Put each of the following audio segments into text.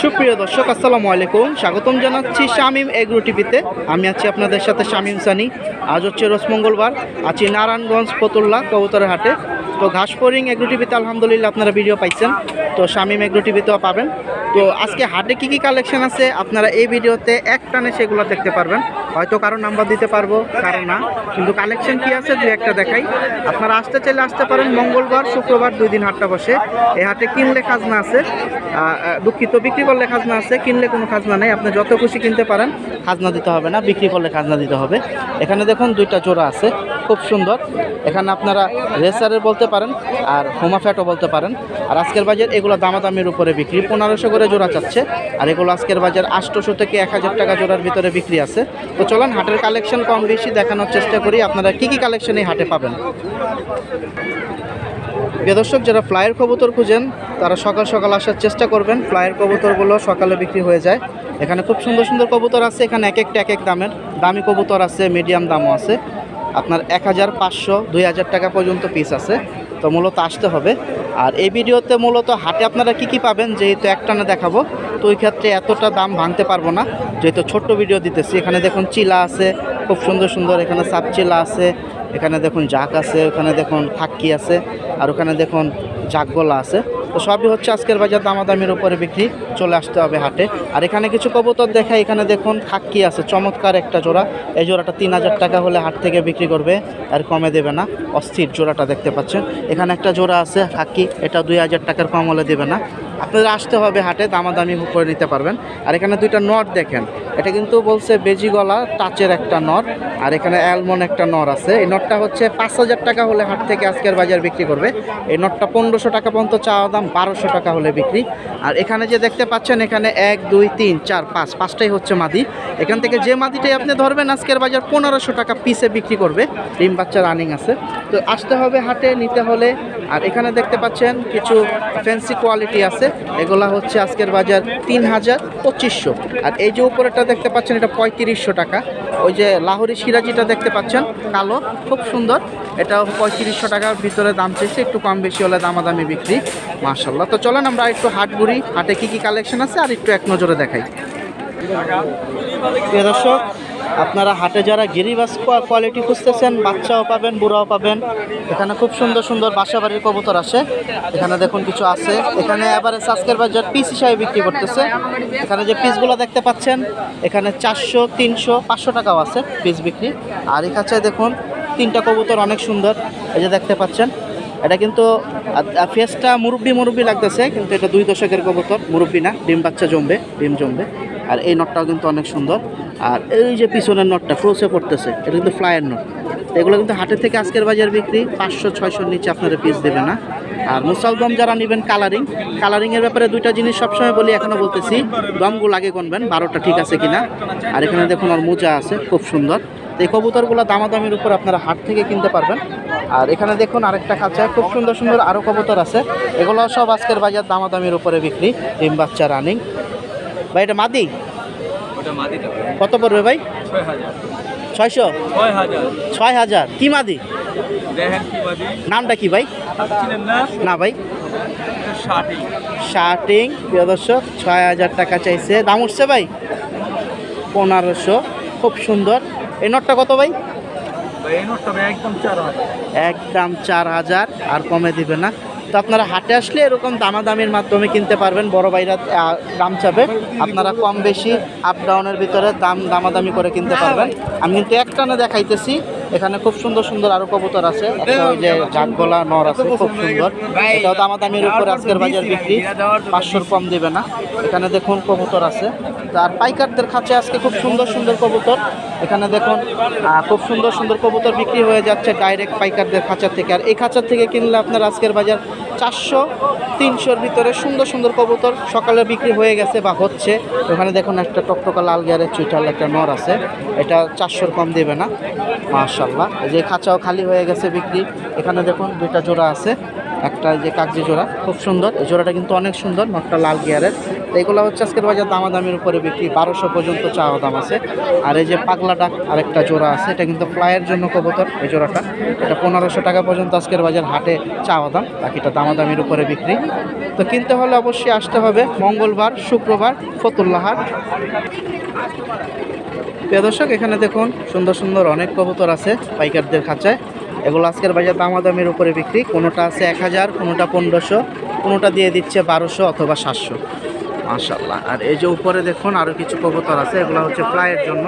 সুপ্রিয় দর্শক, আসসালামু আলাইকুম। স্বাগতম জানাচ্ছি শামিম এগ্রো টিভিতে। আমি আছি আপনাদের সাথে শামিম সানি। আজ হচ্ছে রোজ মঙ্গলবার। আছি নারায়ণগঞ্জ ফতুল্লা কবুতরের হাটে। তো ঘাসফরিং এগ্রো টিভিতে আলহামদুলিল্লাহ আপনারা ভিডিও পাইছেন। তো শামিম এগ্রো টিভিতেও পাবেন। তো আজকে হাটে কি কি কালেকশন আছে? আপনারা এই ভিডিওতে এক টানে সেগুলো দেখতে পারবেন। হয়তো কারও নাম্বার দিতে পারব, কারও না। কিন্তু কালেকশন কি আছে? দু একটা দেখাই। আপনারা আসতে চাইলে আসতে পারেন। মঙ্গলবার, শুক্রবার দুই দিন হাটটা বসে। এই হাটে কিনলে খাজনা আছে। দুঃখিত, বিক্রি করলে খাজনা আছে। কিনলে কোনো খাজনা নেই। আপনি যত খুশি কিনতে পারেন, খাজনা দিতে হবে না। বিক্রি করলে খাজনা দিতে হবে। এখানে দেখুন দুইটা জোড়া আছে। খুব সুন্দর। এখানে আপনারা রেসারের বলতে পারেন আর হোমা ফ্যাটও বলতে পারেন। আর আজকের বাজার এগুলো দামাদামির উপরে বিক্রি। পনেরোশো করে জোড়া চাচ্ছে আর এগুলো আজকের বাজার আটশোশো থেকে এক হাজার টাকা জোড়ার ভিতরে বিক্রি আছে। তো চলেন, হাটের কালেকশন কম বেশি দেখানোর চেষ্টা করি। আপনারা কি কি কালেকশন এই হাটে পাবেন? বেদর্শক যারা ফ্লাইয়ের কবুতর খুঁজেন, তারা সকাল সকাল আসার চেষ্টা করবেন। ফ্লাইয়ের কবুতরগুলো সকালে বিক্রি হয়ে যায়। এখানে খুব সুন্দর সুন্দর কবুতর আছে, এখানে এক একটা, এক এক দামের। দামি কবুতর আছে মিডিয়াম দামও আছে। আপনার এক হাজার পাঁচশো, দুই হাজার টাকা পর্যন্ত পিস আছে। তো মূলত আসতে হবে। আর এই ভিডিওতে মূলত হাটে আপনারা কি কি পাবেন যেহেতু একটানা দেখাবো, তো ওই ক্ষেত্রে এতটা দাম ভাঙতে পারব না। যেহেতু ছোট্ট ভিডিও দিতেছি, এখানে দেখুন চিলা আছে, খুব সুন্দর সুন্দর এখানে সাপ চিলা আছে, এখানে দেখুন জাক আছে, ওখানে দেখুন থাক্কি আছে, আর ওখানে দেখুন জাকগোলা আছে। তো সবই হচ্ছে আজকের বাজার দামাদামির উপরে বিক্রি চলে আসতে হবে হাটে। আর এখানে কিছু কবুতর দেখা এখানে দেখুন খাক্কি আছে, চমৎকার একটা জোড়া। এই জোড়াটা তিন হাজার টাকা হলে হাট থেকে বিক্রি করবে, আর কমে দেবে না, অস্থির জোড়াটা দেখতে পাচ্ছেন। এখানে একটা জোড়া আছে খাক্কি এটা দুই হাজার টাকার কম হলে দেবে না। আপনাদের আসতে হবে হাটে, দামাদামি করে নিতে পারবেন। আর এখানে দুইটা নট দেখেন। এটা কিন্তু বলছে বেজি গলা, টাচের একটা নট, আর এখানে অ্যালমন একটা নর আছে। এই নটটা হচ্ছে পাঁচ হাজার টাকা হলে হাট থেকে আজকের বাজার বিক্রি করবে। এই নটটা পনেরোশো টাকা পর্যন্ত চাওয়া দাম, বারোশো টাকা হলে বিক্রি। আর এখানে যে দেখতে পাচ্ছেন, এখানে এক, দুই, তিন, চার, পাঁচ, পাঁচটাই হচ্ছে মাদি। এখান থেকে যে মাদিটাই আপনি ধরবেন, আজকের বাজার পনেরোশো টাকা পিসে বিক্রি করবে। ডিম বাচ্চা রানিং আছে। তো আসতে হবে হাটে, নিতে হলে। আর এখানে দেখতে পাচ্ছেন, কিছু ফ্যান্সি কোয়ালিটি আছে। এগুলা হচ্ছে আজকের বাজার তিন হাজার পঁচিশশো। আর এই যে উপরেটা দেখতে পাচ্ছেন, এটা পঁয়ত্রিশশো টাকা। ওই যে লাহোরি সিরাজিটা দেখতে পাচ্ছেন, কালো, খুব সুন্দর। এটা পঁয়ত্রিশশো টাকার ভিতরে দাম চেয়েছে একটু কম বেশি হলে দামাদামি বিক্রি মার্শাল্লাহ তো চলেন আমরা একটু হাট ঘুরি, হাটে কী কী কালেকশন আছে, আর একটু এক নজরে দেখাই। দর্শক আপনারা হাটে যারা গিরিবাস কোয়ালিটি খুঁজতেছেন, বাচ্চাও পাবেন, বুড়াও পাবেন, এখানে খুব সুন্দর সুন্দর বাসা বাড়ির কবুতর আসে। এখানে দেখুন কিছু আছে। এখানে এবারে সাজকের বাজার পিস হিসাবে বিক্রি করতেছে। এখানে যে পিসগুলো দেখতে পাচ্ছেন, এখানে চারশো, তিনশো, পাঁচশো টাকাও আছে পিস বিক্রি। আর এই কাছে দেখুন, তিনটা কবুতর অনেক সুন্দর। এই যে দেখতে পাচ্ছেন, এটা কিন্তু ফেসটা মুরব্বি মুরব্বি লাগতেছে, কিন্তু এটা দুই দশকের কবুতর, মুরব্বি না, ডিম বাচ্চা জমবে, ডিম জমবে। আর এই নটটাও কিন্তু অনেক সুন্দর। আর এই যে পিছনের নটটা ক্রোসে পড়তেছে, এটা কিন্তু ফ্লায়ার নট এগুলো কিন্তু হাটের থেকে আজকের বাজার বিক্রি, পাঁচশো, ছয়শোর নিচে আপনারা পিস দেবে না। আর মুসালদম যারা নেবেন কালারিং কালারিংয়ের ব্যাপারে দুইটা জিনিস সবসময় বলি এখনও বলতেছি, দমগুলো আগে গণবেন, বারোটা ঠিক আছে কিনা। আর এখানে দেখুন আর মোজা আছে, খুব সুন্দর। এই কবুতরগুলো দামাদামির উপর আপনারা হাট থেকে কিনতে পারবেন। আর এখানে দেখুন আরেকটা খাঁচা, খুব সুন্দর সুন্দর আরও কবুতর আছে। এগুলো সব আজকের বাজার দামাদামির উপরে বিক্রি, ডিম বাচ্চা রানিং ভাই এটা মাদি? কত পড়বে ভাই? ছয়শো? ছয় হাজার। কি মাদি? নামটা কি ভাই? না? ভাই। শার্টিং। প্রিয় দর্শক ছয় হাজার টাকা চাইছে। দাম উঠছে ভাই? পনেরোশো। খুব সুন্দর। এই নোটটা কত ভাই? ভাই নোটটা ভাই একদম চার হাজার। একদম চার হাজার। আর কমে দিবে না। তো আপনারা হাটে আসলে এরকম দামাদামির মাধ্যমে কিনতে পারবেন। বড় ভাইরা দাম চাবে। আপনারা কম বেশি আপ ডাউনের ভিতরে দাম, দামাদামি করে কিনতে পারবেন। আমি কিন্তু একটানে দেখাইতেছি। এখানে খুব সুন্দর সুন্দর আরও কবুতর আছে। ওই যে নর আছে, খুব সুন্দর। এটাও দামাদামির উপরে আজকের বাজার বিক্রি। পাঁচশোর কম দেবে না। এখানে দেখুন কবুতর আছে। আর পাইকারদের খাঁচে আজকে খুব সুন্দর সুন্দর কবুতর। এখানে দেখুন খুব সুন্দর সুন্দর কবুতর বিক্রি হয়ে যাচ্ছে ডাইরেক্ট পাইকারদের খাঁচার থেকে। আর এই খাঁচার থেকে কিনলে আপনার আজকের বাজার চারশো, তিনশোর ভিতরে সুন্দর সুন্দর কবুতর সকালে বিক্রি হয়ে গেছে বা হচ্ছে। ওখানে দেখুন একটা টকটকা লাল গিয়ারের চুইটাল একটা নর আছে। এটা চারশোর কম দেবে না মাশাল্লাহ এই যে খাঁচাও খালি হয়ে গেছে বিক্রি। এখানে দেখুন দুইটা জোড়া আছে, একটা যে কাগজি জোড়া, খুব সুন্দর। এই জোড়াটা কিন্তু অনেক সুন্দর নটটা লাল গিয়ারের। তো এগুলো হচ্ছে আজকের বাজার দামাদামির উপরে বিক্রি। বারোশো পর্যন্ত চাওয়া দাম আছে। আর এই যে পাগলা ডাক আরেকটা জোড়া আছে, এটা কিন্তু ফ্লাইয়ের জন্য কবুতর, এই জোড়াটা। এটা পনেরোশো টাকা পর্যন্ত আজকের বাজার হাটে চাওয়া দাম, বাকিটা দামাদামির উপরে বিক্রি। তো কিনতে হলে অবশ্যই আসতে হবে মঙ্গলবার, শুক্রবার ফতুল্লা হাট দর্শক, এখানে দেখুন, সুন্দর সুন্দর অনেক কবুতর আছে পাইকারদের খাঁচায়। এগুলো আজকের বাজার দামাদামির উপরে বিক্রি। কোনোটা আছে এক হাজার, কোনোটা পনেরোশো, কোনোটা দিয়ে দিচ্ছে বারোশো অথবা সাতশো। মাশাল্লাহ আর এই যে উপরে দেখুন আরও কিছু কবুতর আছে, এগুলো হচ্ছে ফ্লাইয়ের জন্য।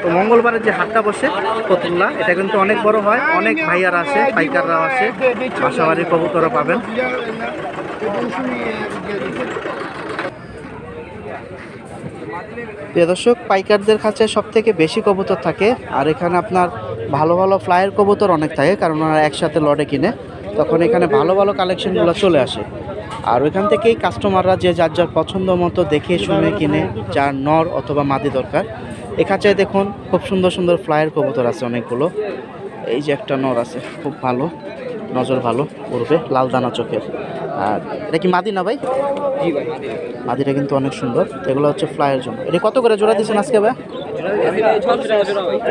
তো মঙ্গলবারের যে হাটটা বসে ফতুল্লা এটা কিন্তু অনেক বড় হয়, অনেক ভাইয়ার আছে, পাইকাররাও আছে বাসাবাড়ির কবুতরও পাবেন। প্রিয় দর্শক, পাইকারদের কাছে সব থেকে বেশি কবুতর থাকে, আর এখানে আপনার ভালো ভালো ফ্লাইয়ের কবুতর অনেক থাকে, কারণ ওনারা একসাথে লটে কিনে, তখন এখানে ভালো ভালো কালেকশনগুলো চলে আসে। আর ওইখান থেকেই কাস্টমাররা যে যার যার পছন্দ মতো দেখে শুনে কিনে যার নর অথবা মাদি দরকার। এখানে দেখুন খুব সুন্দর সুন্দর ফ্লাইয়ের কবুতর আছে অনেকগুলো। এই যে একটা নর আছে খুব ভালো নজর ভালো উড়বে লাল দানা চোখের। আর এটা কি মাদি না ভাই? মাদিটা কিন্তু অনেক সুন্দর। এগুলো হচ্ছে ফ্লাইয়ের জন্য। এটা কত করে জোড়া দিচ্ছেন আজকে ভাই?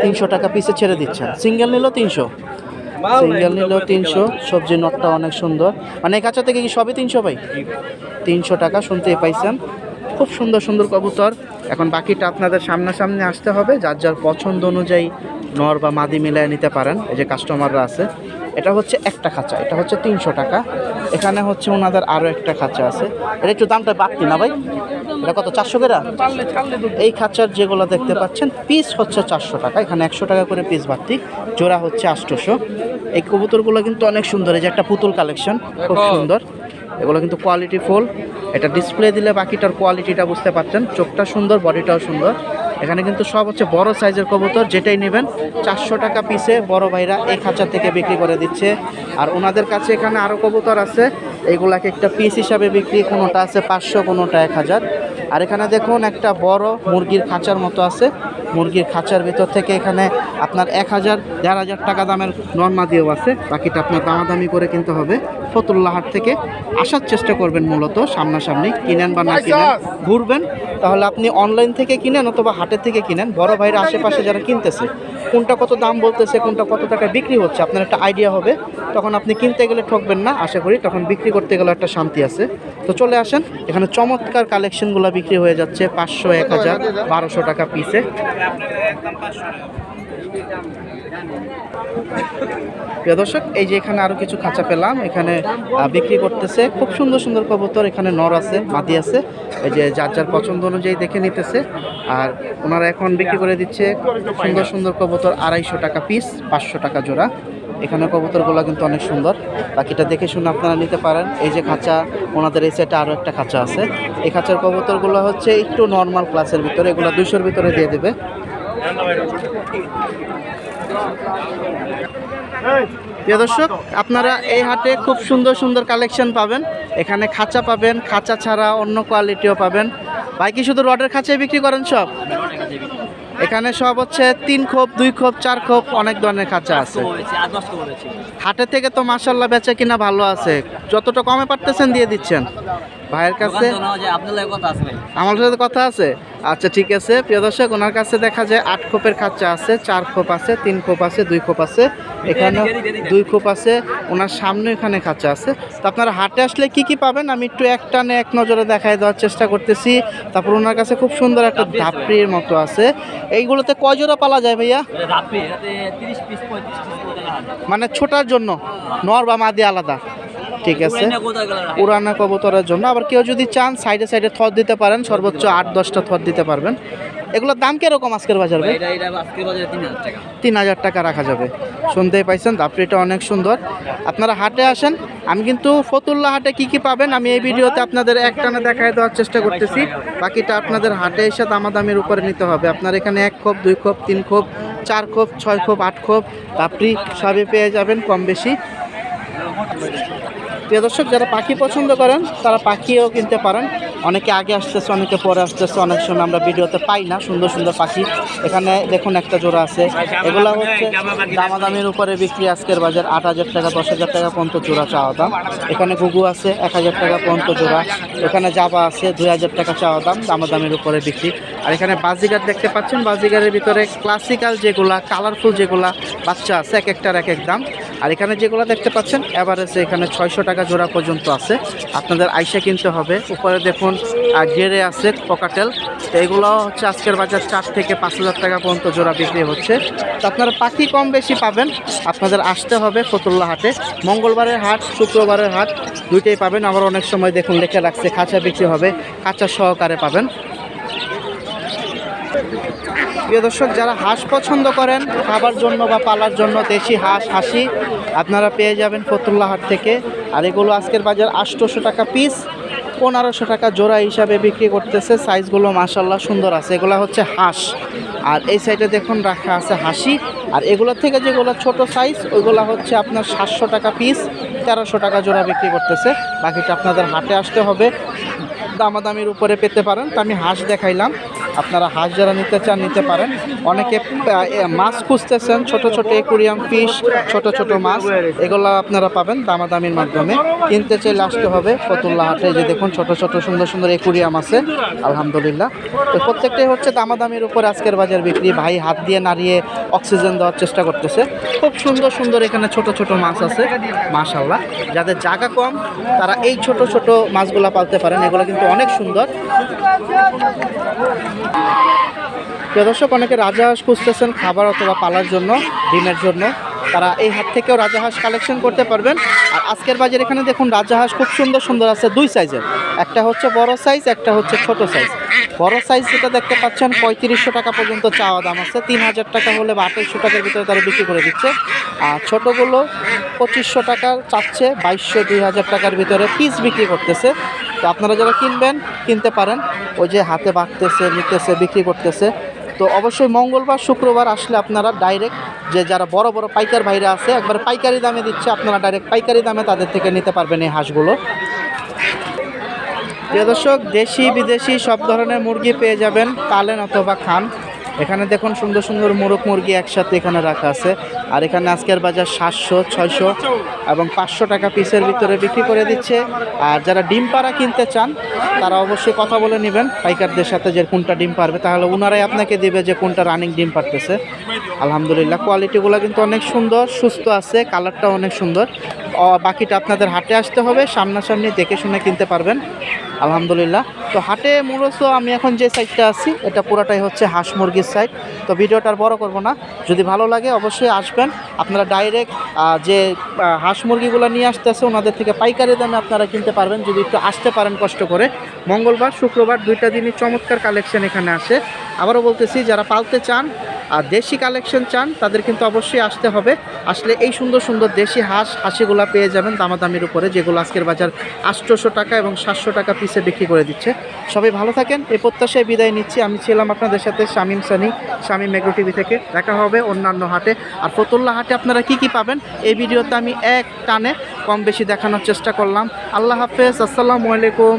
তিনশো টাকা পিসে ছেড়ে দিচ্ছেন। সিঙ্গেল নিল তিনশো? সিঙ্গেল নিলেও তিনশো সবজি নটটা অনেক সুন্দর। মানে কাঁচা থেকে কি সবই তিনশো ভাই? তিনশো টাকা শুনতে পাইছেন। খুব সুন্দর সুন্দর কবুতর। এখন বাকিটা আপনাদের সামনাসামনি আসতে হবে। যার যার পছন্দ অনুযায়ী নর বা মাদি মিলায় নিতে পারেন। এই যে কাস্টমাররা আছে। এটা হচ্ছে একটা খাঁচা এটা হচ্ছে তিনশো টাকা। এখানে হচ্ছে ওনাদের আরও একটা খাঁচা আছে। এটা একটু দামটা বাড়তি না ভাই? এটা কত চারশো করে? এই খাঁচার যেগুলো দেখতে পাচ্ছেন পিস হচ্ছে চারশো টাকা। এখানে একশো টাকা করে পিস বাড়তি জোড়া হচ্ছে আষ্টশো এই কবুতরগুলো কিন্তু অনেক সুন্দর। এই যে একটা পুতুল কালেকশন খুব সুন্দর। এগুলো কিন্তু কোয়ালিটি ফুল এটা ডিসপ্লে দিলে বাকিটার কোয়ালিটিটা বুঝতে পারছেন। চোখটা সুন্দর বডিটাও সুন্দর। এখানে কিন্তু সব হচ্ছে বড় সাইজের কবুতর, যেটাই নেবেন, চারশো টাকা পিসে বড় ভাইরা এক হাজার থেকে বিক্রি করে দিচ্ছে। আর ওনাদের কাছে এখানে আরও কবুতর আছে, এগুলাকে একটা পিস হিসাবে বিক্রি, কোনোটা আছে পাঁচশো, কোনোটা এক হাজার। আর এখানে দেখুন একটা বড় মুরগির খাঁচার মতো আছে। মুরগির খাঁচার ভিতর থেকে এখানে আপনার এক হাজার, দেড় হাজার টাকা দামের নর্মা দিয়েও আছে। বাকিটা আপনার দামাদামি করে কিনতে হবে। ফতুল্লা হাট থেকে আসার চেষ্টা করবেন মূলত সামনাসামনি কিনেন বা না কিনেন ঘুরবেন। তাহলে আপনি অনলাইন থেকে কিনেন অথবা হাটের থেকে কিনেন। বড় ভাইয়ের আশেপাশে যারা কিনতেছে কোনটা কত দাম বলতেছে কোনটা কত টাকা বিক্রি হচ্ছে আপনার একটা আইডিয়া হবে। তখন আপনি কিনতে গেলে ঠকবেন না আশা করি। তখন বিক্রি করতে গেলে একটা শান্তি আছে। তো চলে আসেন এখানে চমৎকার কালেকশনগুলো বিক্রি হয়ে যাচ্ছে পাঁচশো এক হাজার বারোশো টাকা পিসে প্রিয় দর্শক, এই যে এখানে আরও কিছু খাঁচা পেলাম। এখানে বিক্রি করতেছে খুব সুন্দর সুন্দর কবুতর। এখানে নর আছে, মাদি আছে। এই যে যার যার পছন্দ অনুযায়ী দেখে নিতেছে। আর ওনারা এখন বিক্রি করে দিচ্ছে সুন্দর সুন্দর কবুতর, আড়াইশো টাকা পিস পাঁচশো টাকা জোড়া। এখানে কবুতরগুলো কিন্তু অনেক সুন্দর। বাকিটা দেখে শুনে আপনারা নিতে পারেন। এই যে খাঁচা, ওনাদের এই সেটা আরও একটা খাঁচা আছে। এই খাঁচার কবুতরগুলো হচ্ছে একটু নর্মাল ক্লাসের ভিতরে। এগুলো দুশোর ভিতরে দিয়ে দেবে। প্রিয় দর্শক আপনারা এই হাটে খুব সুন্দর সুন্দর কালেকশন পাবেন। এখানে খাঁচা পাবেন খাঁচা ছাড়া অন্য কোয়ালিটিও পাবেন। ভাই কি শুধু রডের খাঁচাই বিক্রি করেন সব? এখানে সব হচ্ছে তিন খোপ দুই খোপ চার খোপ অনেক ধরনের খাঁচা আছে। হাটে থেকে তো মাসাল্লাহ বেচা কিনা ভালো আছে। যতটা কমে পারতেছেন দিয়ে দিচ্ছেন। ভাইয়ের কাছে আমার সাথে কথা আছে? আচ্ছা ঠিক আছে। প্রিয় দর্শক ওনার কাছে দেখা যায় আট খোপের খাঁচা আছে চার খোপ আছে তিন খোপ আছে দুই খোপ আছে। এখানে দুই খোপ আছে ওনার সামনে এখানে খাঁচা আছে। তো আপনারা হাটে আসলে কি কি পাবেন? আমি একটু এক টানে এক নজরে দেখাই দেওয়ার চেষ্টা করতেছি। তারপর ওনার কাছে খুব সুন্দর একটা ধাপড়ির মতো আছে। এইগুলোতে কয় জোড়া পালা যায় ভাইয়া? মানে ছোটার জন্য নর বা মাদি আলাদা। ঠিক আছে। পুরানা কবুতরের জন্য। আবার কেউ যদি চান সাইডে সাইডে থর দিতে পারেন সর্বোচ্চ আট দশটা থর দিতে পারবেন। এগুলোর দাম কীরকম আজকের বাজার ভাই? তিন হাজার টাকা। রাখা যাবে। শুনতেই পাইছেন দাপড়িটা অনেক সুন্দর। আপনারা হাটে আসেন আমি কিন্তু ফতুল্লা হাটে কি কি পাবেন আমি এই ভিডিওতে আপনাদের একটানে দেখায় দেওয়ার চেষ্টা করতেছি। বাকিটা আপনাদের হাটে এসে দামাদামির উপরে নিতে হবে। আপনার এখানে এক খোপ দুই খোপ তিন খোপ চার খোপ ছয় খোপ আট খোপ দাপড়ি সবই পেয়ে যাবেন কম বেশি। প্রিয় দর্শক, যারা পাখি পছন্দ করেন, তারা পাখিও কিনতে পারেন। অনেকে আগে আসতেছে, অনেকে পরে আসতেছে, অনেক সময় আমরা ভিডিওতে পাই না, সুন্দর সুন্দর পাখি। এখানে দেখুন একটা জোড়া আছে। এগুলো হচ্ছে দামাদামির উপরে বিক্রি আজকের বাজার আট হাজার টাকা, দশ হাজার টাকা পর্যন্ত জোড়া চাওয়া দাম। এখানে ঘুঘু আছে, এক হাজার টাকা পর্যন্ত জোড়া। এখানে জাবা আছে, দুই হাজার টাকা চাওয়া দাম, দামাদামির উপরে বিক্রি। আর এখানে বাজিগার দেখতে পাচ্ছেন, বাজিগারের ভিতরে ক্লাসিক্যাল যেগুলা কালারফুল যেগুলা বাচ্চা আছে, এক একটার এক এক দাম। আর এখানে যেগুলো দেখতে পাচ্ছেন এভারেজে এখানে ছয়শো টাকা জোড়া পর্যন্ত আছে। আপনাদের আইসা কিনতে হবে। উপরে দেখুন গেরে আছে পকাটেল তো এগুলো হচ্ছে আজকের বাজার চার থেকে পাঁচ হাজার টাকা পর্যন্ত জোড়া বিক্রি হচ্ছে। তো আপনারা পাখি কম বেশি পাবেন। আপনাদের আসতে হবে ফতুল্লা হাটে। মঙ্গলবারের হাট, শুক্রবারের হাট, দুইটাই পাবেন। আবার অনেক সময় দেখুন, লেখা রাখছে, খাঁচা বিক্রি হবে। খাঁচা সহকারে পাবেন। প্রিয় দর্শক, যারা হাঁস পছন্দ করেন, খাবার জন্য বা পালার জন্য দেশি হাঁস, হাসি আপনারা পেয়ে যাবেন ফতুল্লা হাট থেকে। আর এগুলো আজকের বাজার আটশোশো টাকা পিস পনেরোশো টাকা জোড়া হিসাবে বিক্রি করতেছে। সাইজগুলো মাসাল্লাহ সুন্দর আছে। এগুলো হচ্ছে হাঁস। আর এই সাইডে দেখুন, রাখা আছে হাসি। আর এগুলোর থেকে যেগুলো ছোট সাইজ ওইগুলো হচ্ছে আপনার সাতশো টাকা পিস তেরোশো টাকা জোড়া বিক্রি করতেছে। বাকিটা আপনাদের হাটে আসতে হবে। দামাদামির উপরে পেতে পারেন। তো আমি হাঁস দেখাইলাম। আপনারা হাঁস যারা নিতে চান, নিতে পারেন। অনেকে মাছ খুঁজতেছেন, ছোট ছোট একুরিয়াম ফিশ ছোট ছোট মাছ, এগুলো আপনারা পাবেন দামাদামির মাধ্যমে। কিনতে চাইলে আসতে হবে, ফতুল্লা হাটে যে দেখুন, ছোট ছোট সুন্দর সুন্দর একুরিয়াম আছে, আলহামদুলিল্লাহ। তো প্রত্যেকটাই হচ্ছে দামাদামির উপর আজকের বাজার বিক্রি। ভাই হাত দিয়ে নাড়িয়ে অক্সিজেন দেওয়ার চেষ্টা করতেছে। খুব সুন্দর সুন্দর এখানে ছোট ছোট মাছ আছে মাশাল্লাহ যাদের জায়গা কম, তারা এই ছোট ছোট মাছগুলো পালতে পারেন। এগুলো কিন্তু অনেক সুন্দর। দর্শক, অনেকে রাজাহাঁস খুঁজতেছেন খাবার অথবা পালার জন্য, ডিমের জন্য। তারা এই হাত থেকেও রাজাহাঁস কালেকশন করতে পারবেন। আর আজকের বাজার এখানে দেখুন, রাজাহাঁস খুব সুন্দর সুন্দর আছে দুই সাইজের একটা হচ্ছে বড় সাইজ একটা হচ্ছে ছোট সাইজ বড় সাইজ যেটা দেখতে পাচ্ছেন, পঁয়ত্রিশশো টাকা পর্যন্ত চাওয়া দাম আছে। তিন হাজার টাকা হলে বা আঠাইশশো টাকার ভিতরে তারা বিক্রি করে দিচ্ছে। আর ছোটোগুলো পঁচিশশো টাকা চাচ্ছে, বাইশশো, দুই হাজার টাকার ভিতরে পিস বিক্রি করতেছে। তো আপনারা যারা কিনবেন, কিনতে পারেন। ওই যে হাতে বাঁকতেছে নিতেছে, বিক্রি করতেছে। তো অবশ্যই মঙ্গলবার, শুক্রবার আসলে আপনারা ডাইরেক্ট যে যারা বড় বড় পাইকার ভাইরা আছে, একবার পাইকারি দামে দিচ্ছে, আপনারা ডাইরেক্ট পাইকারি দামে তাদের থেকে নিতে পারবেন এই হাঁসগুলো। প্রিয় দর্শক, দেশি, বিদেশি সব ধরনের মুরগি পেয়ে যাবেন, পালেন অথবা খান। এখানে দেখুন সুন্দর সুন্দর মোরগ মুরগি একসাথে এখানে রাখা আছে। আর এখানে আজকের বাজার সাতশো, ছয়শো এবং পাঁচশো টাকা পিসের ভিতরে বিক্রি করে দিচ্ছে। আর যারা ডিম পাড়া কিনতে চান, তারা অবশ্যই কথা বলে নেবেন। পাইকারদের সাথে যে কোনটা ডিম পারবে তাহলে ওনারাই আপনাকে দেবে যে কোনটা রানিং ডিম পারতেছে আলহামদুলিল্লাহ কোয়ালিটিগুলো কিন্তু অনেক সুন্দর, সুস্থ আছে কালারটাও অনেক সুন্দর। বাকিটা আপনাদের হাটে আসতে হবে, সামনাসামনি দেখে শুনে কিনতে পারবেন। আলহামদুলিল্লাহ। তো হাটে মূলত আমি এখন যে সাইডটা আছি, এটা পুরাটাই হচ্ছে হাঁস মুরগির সাইড তো ভিডিওটা আর বড় করব না। যদি ভালো লাগে অবশ্যই আসবেন। আপনারা ডাইরেক্ট যে হাঁস মুরগিগুলো নিয়ে আসতেছে, ওনাদের থেকে পাইকারি দামে আপনারা কিনতে পারবেন। যদি একটু আসতে পারেন কষ্ট করে। মঙ্গলবার, শুক্রবার দুইটা দিনই চমৎকার কালেকশন এখানে আসে। আবারও বলতেছি, যারা পালতে চান আর দেশি কালেকশন চান, তাদের কিন্তু অবশ্যই আসতে হবে। আসলে এই সুন্দর সুন্দর দেশি হাঁস, হাসিগুলা পেয়ে যাবেন দামাদামির উপরে, যেগুলো আজকের বাজার আটশোশো টাকা এবং সাতশো টাকা পিসে বিক্রি করে দিচ্ছে। সবাই ভালো থাকেন, এই প্রত্যাশায় বিদায় নিচ্ছি। আমি ছিলাম আপনাদের সাথে শামিম সানি, শামিম মেগ্রো টিভি থেকে। দেখা হবে অন্যান্য হাটে। আর ফতুল্লা হাটে আপনারা কি কি পাবেন? এই ভিডিওতে আমি এক টানে কম বেশি দেখানোর চেষ্টা করলাম। আল্লাহ হাফেজ, আসসালামু আলাইকুম।